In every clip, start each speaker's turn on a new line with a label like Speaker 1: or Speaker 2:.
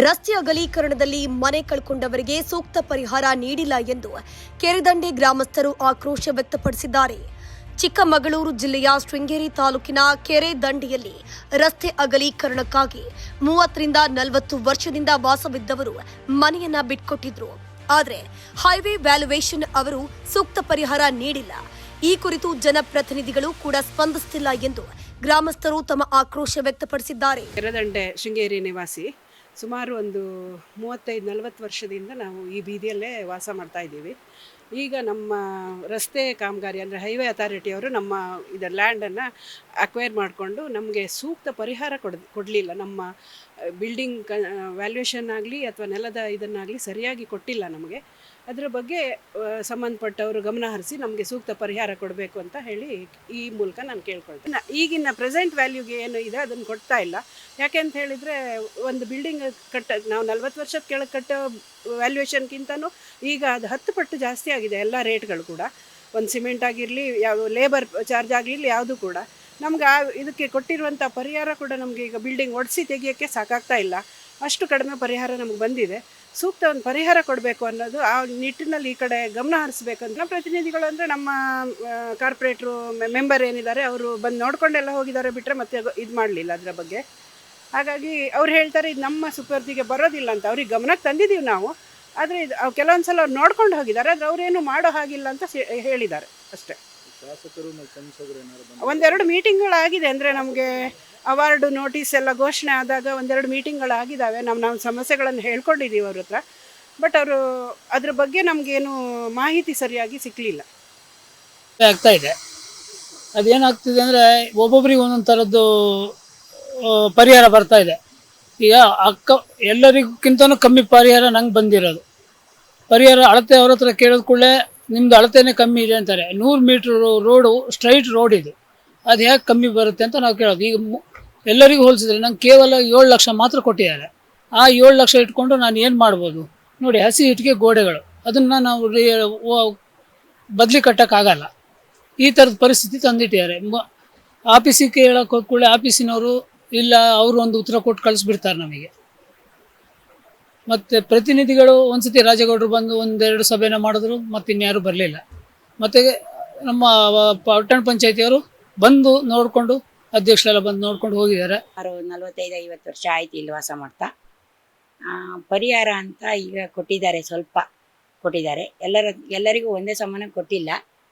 Speaker 1: ರಸ್ತೆ ಅಗಲೀಕರಣದಲ್ಲಿ ಮನೆ ಕಳ್ಕೊಂಡವರಿಗೆ ಸೂಕ್ತ ಪರಿಹಾರ ನೀಡಿಲ್ಲ ಎಂದು ಕೆರೆದಂಡೆ ಗ್ರಾಮಸ್ಥರು ಆಕ್ರೋಶ ವ್ಯಕ್ತಪಡಿಸಿದ್ದಾರೆ. ಚಿಕ್ಕಮಗಳೂರು ಜಿಲ್ಲೆಯ ಶೃಂಗೇರಿ ತಾಲೂಕಿನ ಕೆರೆ ದಂಡೆಯಲ್ಲಿ ರಸ್ತೆ ಅಗಲೀಕರಣಕ್ಕಾಗಿ ಮೂವತ್ತರಿಂದ ನಲವತ್ತು ವರ್ಷದಿಂದ ವಾಸವಿದ್ದವರು ಮನೆಯನ್ನ ಬಿಟ್ಕೊಟ್ಟಿದ್ರು. ಆದರೆ ಹೈವೇ ವ್ಯಾಲ್ಯುವೇಷನ್ ಅವರು ಸೂಕ್ತ ಪರಿಹಾರ ನೀಡಿಲ್ಲ. ಈ ಕುರಿತು ಜನಪ್ರತಿನಿಧಿಗಳು ಕೂಡ ಸ್ಪಂದಿಸುತ್ತಿಲ್ಲ ಎಂದು ಗ್ರಾಮಸ್ಥರು ತಮ್ಮ ಆಕ್ರೋಶ ವ್ಯಕ್ತಪಡಿಸಿದ್ದಾರೆ.
Speaker 2: ಕೆರೆದಂಡೆ ಶೃಂಗೇರಿ ನಿವಾಸಿ ಸುಮಾರು ಒಂದು ಮೂವತ್ತೈದು, ನಲವತ್ತು ವರ್ಷದಿಂದ ನಾವು ಈ ಬೀದಿಯಲ್ಲೇ ವಾಸ ಮಾಡ್ತಾ ಇದ್ದೀವಿ. ಈಗ ನಮ್ಮ ರಸ್ತೆ ಕಾಮಗಾರಿ ಅಂದರೆ ಹೈವೇ ಅಥಾರಿಟಿಯವರು ನಮ್ಮ ಇದು ಲ್ಯಾಂಡನ್ನು ಅಕ್ವೈರ್ ಮಾಡಿಕೊಂಡು ನಮಗೆ ಸೂಕ್ತ ಪರಿಹಾರ ಕೊಡ್, ಕೊಡಲಿಲ್ಲ. ನಮ್ಮ ಬಿಲ್ಡಿಂಗ್ ಕ ವ್ಯಾಲ್ಯೂಯೇಷನ್ ಆಗಲಿ ಅಥವಾ ನೆಲದ ಇದನ್ನಾಗಲಿ ಸರಿಯಾಗಿ ಕೊಟ್ಟಿಲ್ಲ ನಮಗೆ. ಅದರ ಬಗ್ಗೆ ಸಂಬಂಧಪಟ್ಟವರು ಗಮನ ಹರಿಸಿ ನಮಗೆ ಸೂಕ್ತ ಪರಿಹಾರ ಕೊಡಬೇಕು ಅಂತ ಹೇಳಿ ಈ ಮೂಲಕ ನಾನು ಕೇಳ್ಕೊಳ್ತೇನೆ. ಈಗಿನ ಪ್ರೆಸೆಂಟ್ ವ್ಯಾಲ್ಯೂಗೆ ಏನು ಇದೆ ಅದನ್ನು ಕೊಡ್ತಾ ಇಲ್ಲ. ಯಾಕೆ ಅಂತ ಹೇಳಿದರೆ, ಒಂದು ಬಿಲ್ಡಿಂಗ್ ಕಟ್ಟ, ನಾವು ನಲ್ವತ್ತು ವರ್ಷದ ಕೆಳಗೆ ಕಟ್ಟೋ ವ್ಯಾಲ್ಯೂಯೇಷನ್ಗಿಂತನೂ ಈಗ ಅದು ಹತ್ತು ಪಟ್ಟು ಜಾಸ್ತಿ ಆಗಿದೆ ಎಲ್ಲ ರೇಟ್ಗಳು ಕೂಡ. ಒಂದು ಸಿಮೆಂಟ್ ಆಗಿರಲಿ, ಯಾವ, ಲೇಬರ್ ಚಾರ್ಜ್ ಆಗಿರಲಿ ಯಾವುದು ಕೂಡ. ನಮ್ಗೆ ಆ ಇದಕ್ಕೆ ಕೊಟ್ಟಿರುವಂಥ ಪರಿಹಾರ ಕೂಡ ನಮಗೆ ಈಗ ಬಿಲ್ಡಿಂಗ್ ಒಡಿಸಿ ತೆಗಿಯೋಕ್ಕೆ ಸಾಕಾಗ್ತಾ ಇಲ್ಲ. ಅಷ್ಟು ಕಡಿಮೆ ಪರಿಹಾರ ನಮಗೆ ಬಂದಿದೆ. ಸೂಕ್ತ ಒಂದು ಪರಿಹಾರ ಕೊಡಬೇಕು ಅನ್ನೋದು ಆ ನಿಟ್ಟಿನಲ್ಲಿ ಈ ಕಡೆ ಗಮನ ಹರಿಸ್ಬೇಕು ಅಂತ ಪ್ರತಿನಿಧಿಗಳು ಅಂದರೆ ನಮ್ಮ ಕಾರ್ಪೊರೇಟ್ರು ಮೆಂಬರ್ ಏನಿದ್ದಾರೆ ಅವರು ಬಂದು ನೋಡ್ಕೊಂಡೆಲ್ಲ ಹೋಗಿದ್ದಾರೆ ಬಿಟ್ಟರೆ ಮತ್ತೆ ಇದು ಮಾಡಲಿಲ್ಲ ಅದರ ಬಗ್ಗೆ. ಹಾಗಾಗಿ ಅವ್ರು ಹೇಳ್ತಾರೆ ಇದು ನಮ್ಮ ಸುಪರ್ದಿಗೆ ಬರೋದಿಲ್ಲ ಅಂತ. ಅವ್ರಿಗೆ ಗಮನಕ್ಕೆ ತಂದಿದ್ದೀವಿ ನಾವು. ಆದರೆ ಇದು ಅವ್ರು ಕೆಲವೊಂದು ಸಲ ಅವ್ರು ನೋಡ್ಕೊಂಡು ಹೋಗಿದ್ದಾರೆ. ಆದರೆ ಅವರೇನು ಮಾಡೋ ಹಾಗಿಲ್ಲ ಅಂತ ಹೇಳಿದ್ದಾರೆ ಅಷ್ಟೇ. ಒಂದೆರಡು ಮೀಟಿಂಗ್ಗಳಾಗಿದೆ ಅಂದರೆ ನಮಗೆ ಅವಾರ್ಡು ನೋಟಿಸ್ ಎಲ್ಲ ಘೋಷಣೆ ಆದಾಗ ಒಂದೆರಡು ಮೀಟಿಂಗ್ಗಳಾಗಿದ್ದಾವೆ. ನಮ್ಮ ನಾವು ಸಮಸ್ಯೆಗಳನ್ನು ಹೇಳ್ಕೊಂಡಿದ್ದೀವಿ ಅವ್ರ ಹತ್ರ. ಬಟ್ ಅವರು ಅದ್ರ ಬಗ್ಗೆ ನಮಗೇನು ಮಾಹಿತಿ ಸರಿಯಾಗಿ ಸಿಕ್ಕಲಿಲ್ಲ
Speaker 3: ಆಗ್ತಾ ಇದೆ. ಅದೇನಾಗ್ತಿದೆ ಅಂದರೆ ಒಬ್ಬೊಬ್ರಿಗೆ ಒಂದೊಂದು ಥರದ್ದು ಪರಿಹಾರ ಬರ್ತಾ ಇದೆ. ಈಗ ಅಕ್ಕ, ಎಲ್ಲರಿಗಿಂತನೂ ಕಮ್ಮಿ ಪರಿಹಾರ ನಂಗೆ ಬಂದಿರೋದು. ಪರಿಹಾರ ಅಳತೆ ಅವ್ರ ಹತ್ರ ಕೇಳಿದ ಕೂಡಲೇ ನಿಮ್ದು ಅಳತೆನೇ ಕಮ್ಮಿ ಇದೆ ಅಂತಾರೆ. ನೂರು ಮೀಟ್ರ್ ರೋಡು, ಸ್ಟ್ರೈಟ್ ರೋಡ್ ಇದು. ಅದು ಹೇಗೆ ಕಮ್ಮಿ ಬರುತ್ತೆ ಅಂತ ನಾವು ಕೇಳೋದು. ಈಗ ಎಲ್ಲರಿಗೂ ಹೋಲಿಸಿದ್ರೆ ನಂಗೆ ಕೇವಲ ಏಳು ಲಕ್ಷ ಮಾತ್ರ ಕೊಟ್ಟಿದ್ದಾರೆ. ಆ ಏಳು ಲಕ್ಷ ಇಟ್ಕೊಂಡು ನಾನು ಏನು ಮಾಡ್ಬೋದು? ನೋಡಿ, ಹಸಿ ಇಟ್ಟಿಗೆ ಗೋಡೆಗಳು. ಅದನ್ನು ನಾವು ಬದಲಿ ಕಟ್ಟೋಕ್ಕಾಗಲ್ಲ. ಈ ಥರದ ಪರಿಸ್ಥಿತಿ ತಂದಿಟ್ಟಿದ್ದಾರೆ. ಆಫೀಸಿಗೆ ಕೇಳಕ್ಕೆ ಹೋದ ಕೂಡಲೇ ಆಫೀಸಿನವರು ಇಲ್ಲ, ಅವರು ಒಂದು ಉತ್ತರ ಕೊಟ್ಟು ಕಳಿಸ್ಬಿಡ್ತಾರೆ ನಮಗೆ. ಮತ್ತು ಪ್ರತಿನಿಧಿಗಳು ಒಂದ್ಸತಿ ರಾಜಗೌಡರು ಬಂದು ಒಂದೆರಡು ಸಭೆನ ಮಾಡಿದ್ರು, ಮತ್ತು ಇನ್ಯಾರು ಬರಲಿಲ್ಲ. ಮತ್ತು ನಮ್ಮ ಪಟ್ಟಣ ಪಂಚಾಯತಿಯವರು ಬಂದು ನೋಡಿಕೊಂಡು ಅಧ್ಯಕ್ಷರೆಲ್ಲ ಬಂದು ನೋಡ್ಕೊಂಡು ಹೋಗಿದ್ದಾರೆ.
Speaker 4: ಸುಮಾರು ನಲವತ್ತೈದು, ಐವತ್ತು ವರ್ಷ ಆಯ್ತು ಇಲ್ಲಿ ವಾಸ ಮಾಡ್ತಾ. ಪರಿಹಾರ ಅಂತ ಈಗ ಕೊಟ್ಟಿದ್ದಾರೆ, ಸ್ವಲ್ಪ ಕೊಟ್ಟಿದ್ದಾರೆ. ಎಲ್ಲರ, ಎಲ್ಲರಿಗೂ ಒಂದೇ ಸಮಾನ ಕೊಟ್ಟಿಲ್ಲ.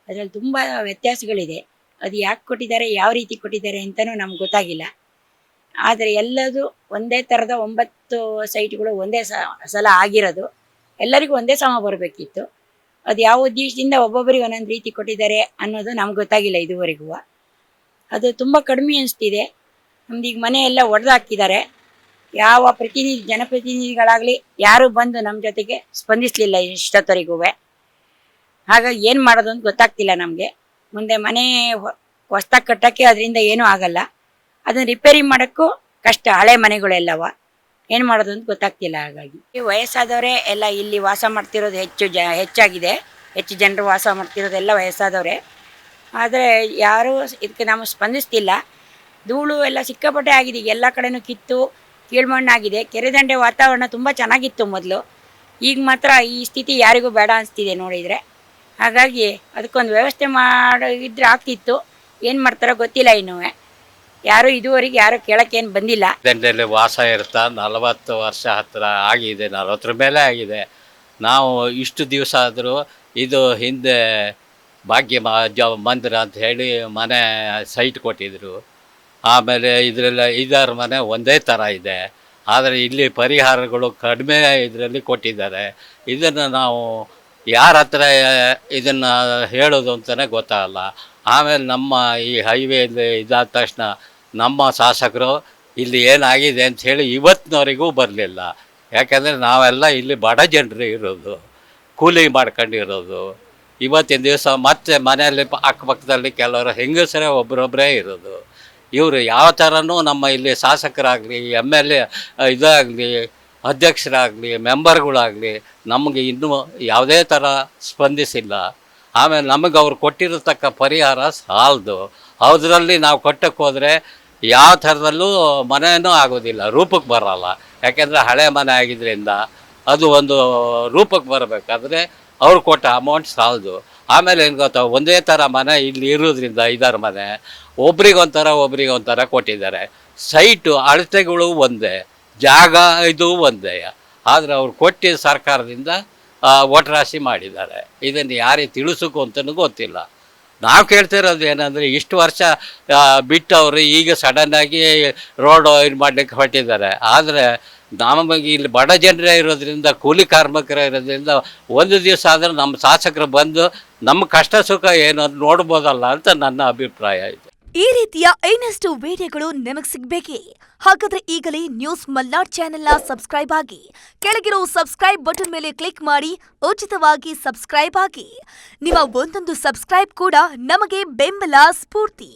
Speaker 4: ಅದರಲ್ಲಿ ತುಂಬ ವ್ಯತ್ಯಾಸಗಳಿದೆ. ಅದು ಯಾಕೆ ಕೊಟ್ಟಿದ್ದಾರೆ, ಯಾವ ರೀತಿ ಕೊಟ್ಟಿದ್ದಾರೆ ಅಂತಲೂ ನಮ್ಗೆ ಗೊತ್ತಾಗಿಲ್ಲ. ಆದರೆ ಎಲ್ಲದು ಒಂದೇ ಥರದ ಒಂಬತ್ತು ಸೈಟ್ಗಳು ಒಂದೇ ಸಲ ಆಗಿರೋದು. ಎಲ್ಲರಿಗೂ ಒಂದೇ ಸಮ ಬರಬೇಕಿತ್ತು. ಅದು ಯಾವ ಉದ್ದೇಶದಿಂದ ಒಬ್ಬೊಬ್ಬರಿಗೆ ಒಂದೊಂದು ರೀತಿ ಕೊಟ್ಟಿದ್ದಾರೆ ಅನ್ನೋದು ನಮ್ಗೆ ಗೊತ್ತಾಗಿಲ್ಲ ಇದುವರೆಗೂ. ಅದು ತುಂಬ ಕಡಿಮೆ ಅನಿಸ್ತಿದೆ. ನಮ್ದು ಈಗ ಮನೆಯೆಲ್ಲ ಒಡೆದಾಕಿದ್ದಾರೆ. ಯಾವ ಪ್ರತಿನಿಧಿ, ಜನಪ್ರತಿನಿಧಿಗಳಾಗಲಿ ಯಾರು ಬಂದು ನಮ್ಮ ಜೊತೆಗೆ ಸ್ಪಂದಿಸಲಿಲ್ಲ ಇಷ್ಟೊತ್ತವರೆಗೂ ಹಾಗಾಗಿ ಏನು ಮಾಡೋದು ಅಂತ ಗೊತ್ತಾಗ್ತಿಲ್ಲ ನಮಗೆ. ಮುಂದೆ ಮನೆ ಹೊಸ್ದಾಗಿ ಕಟ್ಟೋಕ್ಕೆ ಅದರಿಂದ ಏನೂ ಆಗಲ್ಲ. ಅದನ್ನು ರಿಪೇರಿ ಮಾಡೋಕ್ಕೂ ಕಷ್ಟ, ಹಳೆ ಮನೆಗಳೆಲ್ಲವ. ಏನು ಮಾಡೋದು ಅಂತ ಗೊತ್ತಾಗ್ತಿಲ್ಲ ಹಾಗಾಗಿ. ವಯಸ್ಸಾದವರೇ ಎಲ್ಲ ಇಲ್ಲಿ ವಾಸ ಮಾಡ್ತಿರೋದು ಹೆಚ್ಚು ಜ, ಹೆಚ್ಚಾಗಿದೆ. ಹೆಚ್ಚು ಜನರು ವಾಸ ಮಾಡ್ತಿರೋದೆಲ್ಲ ವಯಸ್ಸಾದವರೇ. ಆದರೆ ಯಾರೂ ಇದಕ್ಕೆ ನಾವು ಸ್ಪಂದಿಸ್ತಿಲ್ಲ. ಧೂಳು ಎಲ್ಲ ಸಿಕ್ಕಾಪಟ್ಟೆ ಆಗಿದೆ. ಎಲ್ಲ ಕಡೆನೂ ಕಿತ್ತು, ಕೀಳ್ಮಣ್ಣಾಗಿದೆ. ಕೆರೆದಂಡೆ ವಾತಾವರಣ ತುಂಬ ಚೆನ್ನಾಗಿತ್ತು ಮೊದಲು. ಈಗ ಮಾತ್ರ ಈ ಸ್ಥಿತಿ ಯಾರಿಗೂ ಬೇಡ ಅನಿಸ್ತಿದೆ ನೋಡಿದರೆ. ಹಾಗಾಗಿ ಅದಕ್ಕೊಂದು ವ್ಯವಸ್ಥೆ ಮಾಡಿದ್ರೆ ಆಗ್ತಿತ್ತು. ಏನು ಮಾಡ್ತಾರೋ ಗೊತ್ತಿಲ್ಲ ಇನ್ನೂ. ಯಾರೂ ಇದುವರೆಗೆ ಯಾರೂ ಕೇಳೋಕ್ಕೇನು ಬಂದಿಲ್ಲ.
Speaker 5: ದಂಡೆಯಲ್ಲಿ ವಾಸ ಇರ್ತಾ. ನಲವತ್ತು ವರ್ಷ ಹತ್ತಿರ ಆಗಿದೆ, ನಲವತ್ತರ ಮೇಲೆ ಆಗಿದೆ. ನಾವು ಇಷ್ಟು ದಿವಸ ಆದರೂ ಇದು ಹಿಂದೆ ಭಾಗ್ಯ ಮ- ಜ, ಮಂದಿರ ಅಂತ ಹೇಳಿ ಮನೆ ಸೈಟ್ ಕೊಟ್ಟಿದ್ದರು ಆಮೇಲೆ ಇದರಲ್ಲಿ ಐದಾರು ಮನೆ ಒಂದೇ ಥರ ಇದೆ. ಆದರೆ ಇಲ್ಲಿ ಪರಿಹಾರಗಳು ಕಡಿಮೆ ಇದರಲ್ಲಿ ಕೊಟ್ಟಿದ್ದಾರೆ. ಇದನ್ನು ನಾವು ಯಾರ ಹತ್ರ ಇದನ್ನು ಹೇಳೋದು ಅಂತಲೇ ಗೊತ್ತಾಗಲ್ಲ. ಆಮೇಲೆ ನಮ್ಮ ಈ ಹೈವೇಲಿ ಇದಾದ ತಕ್ಷಣ ನಮ್ಮ ಶಾಸಕರು, ಇಲ್ಲಿ ಏನಾಗಿದೆ? ಅಂತ ಹೇಳಿ ಇವತ್ತಿನವರೆಗೂ ಬರಲಿಲ್ಲ. ಯಾಕೆಂದರೆ ನಾವೆಲ್ಲ ಇಲ್ಲಿ ಬಡ ಜನರು ಇರೋದು. ಕೂಲಿ ಮಾಡ್ಕೊಂಡಿರೋದು. ಇವತ್ತಿನ ದಿವಸ ಮತ್ತೆ ಮನೆಯಲ್ಲಿ ಪ- ಅಕ್ಕಪಕ್ಕದಲ್ಲಿ ಕೆಲವರು ಹೆಂಗಸರೇ ಒಬ್ಬರೊಬ್ಬರೇ ಇರೋದು. ಇವರು ಯಾವ ಥರನೂ ನಮ್ಮ ಇಲ್ಲಿ ಶಾಸಕರಾಗಲಿ, ಎಂ ಎಲ್ ಎ ಇದಾಗಲಿ, ಅಧ್ಯಕ್ಷರಾಗಲಿ, ಮೆಂಬರ್ಗಳಾಗಲಿ ನಮಗೆ ಇನ್ನೂ ಯಾವುದೇ ಥರ ಸ್ಪಂದಿಸಿಲ್ಲ. ಆಮೇಲೆ ನಮಗೆ ಅವ್ರು ಕೊಟ್ಟಿರತಕ್ಕ ಪರಿಹಾರ ಸಾಲದು. ಅದರಲ್ಲಿ ನಾವು ಕೊಟ್ಟಕ್ಕೆ ಹೋದರೆ ಯಾವ ಥರದಲ್ಲೂ ಮನೆಯೂ ಆಗೋದಿಲ್ಲ, ರೂಪಕ್ಕೆ ಬರಲ್ಲ. ಯಾಕೆಂದರೆ ಹಳೆ ಮನೆ ಆಗಿದ್ದರಿಂದ ಅದು ಒಂದು ರೂಪಕ್ಕೆ ಬರಬೇಕಾದ್ರೆ ಅವ್ರು ಕೊಟ್ಟ ಅಮೌಂಟ್ ಸಾಲದು. ಆಮೇಲೆ ಏನು ಗೊತ್ತಾ, ಒಂದೇ ಥರ ಮನೆ ಇಲ್ಲಿ ಇರೋದ್ರಿಂದ ಐದಾರು ಮನೆ, ಒಬ್ರಿಗೊಂಥರ ಒಬ್ರಿಗೊಂಥರ ಕೊಟ್ಟಿದ್ದಾರೆ. ಸೈಟು ಅಳತೆಗಳು ಒಂದೇ, ಜಾಗ ಇದು ಒಂದೇ. ಆದರೆ ಅವ್ರು ಕೊಟ್ಟಿದ್ದ ಸರ್ಕಾರದಿಂದ ಒಟ್ರಾಶಿ ಮಾಡಿದ್ದಾರೆ. ಇದನ್ನು ಯಾರಿಗೆ ತಿಳಿಸೋಕು ಅಂತಲೂ ಗೊತ್ತಿಲ್ಲ. ನಾವು ಕೇಳ್ತಿರೋದು ಏನಂದರೆ, ಇಷ್ಟು ವರ್ಷ ಬಿಟ್ಟವರು ಈಗ ಸಡನ್ನಾಗಿ ರೋಡ್ ಇದು ಮಾಡಲಿಕ್ಕೆ ಹೊಟ್ಟಿದ್ದಾರೆ ಆದರೆ ನಮಗೆ ಇಲ್ಲಿ ಬಡ ಜನರೇ ಇರೋದ್ರಿಂದ, ಕೂಲಿ ಕಾರ್ಮಿಕರೇ ಇರೋದ್ರಿಂದ ಒಂದು ದಿವಸ ಆದರೆ ನಮ್ಮ ಶಾಸಕರು ಬಂದು ನಮ್ಮ ಕಷ್ಟ ಸುಖ ಏನು ಅದು ನೋಡ್ಬೋದಲ್ಲ ಅಂತ ನನ್ನ ಅಭಿಪ್ರಾಯ ಇದೆ.
Speaker 6: ಈ ರೀತಿಯ ಇನ್ನಷ್ಟು ವಿಡಿಯೋಗಳು ನಿಮಗೆ ಸಿಗಬೇಕೇ? ಹಾಗಾದ್ರೆ ಈಗಲೇ ನ್ಯೂಸ್ ಮಲ್ನಾಡ್ ಚಾನೆಲ್ನ ಸಬ್ಸ್ಕ್ರೈಬ್ ಆಗಿ, ಕೆಳಗಿರೋ ಸಬ್ಸ್ಕ್ರೈಬ್ ಬಟನ್ ಮೇಲೆ ಕ್ಲಿಕ್ ಮಾಡಿ, ಉಚಿತವಾಗಿ ಸಬ್ಸ್ಕ್ರೈಬ್ ಆಗಿ. ನಿಮ್ಮ ಒಂದೊಂದು ಸಬ್ಸ್ಕ್ರೈಬ್ ಕೂಡ ನಮಗೆ ಬೆಂಬಲ, ಸ್ಫೂರ್ತಿ.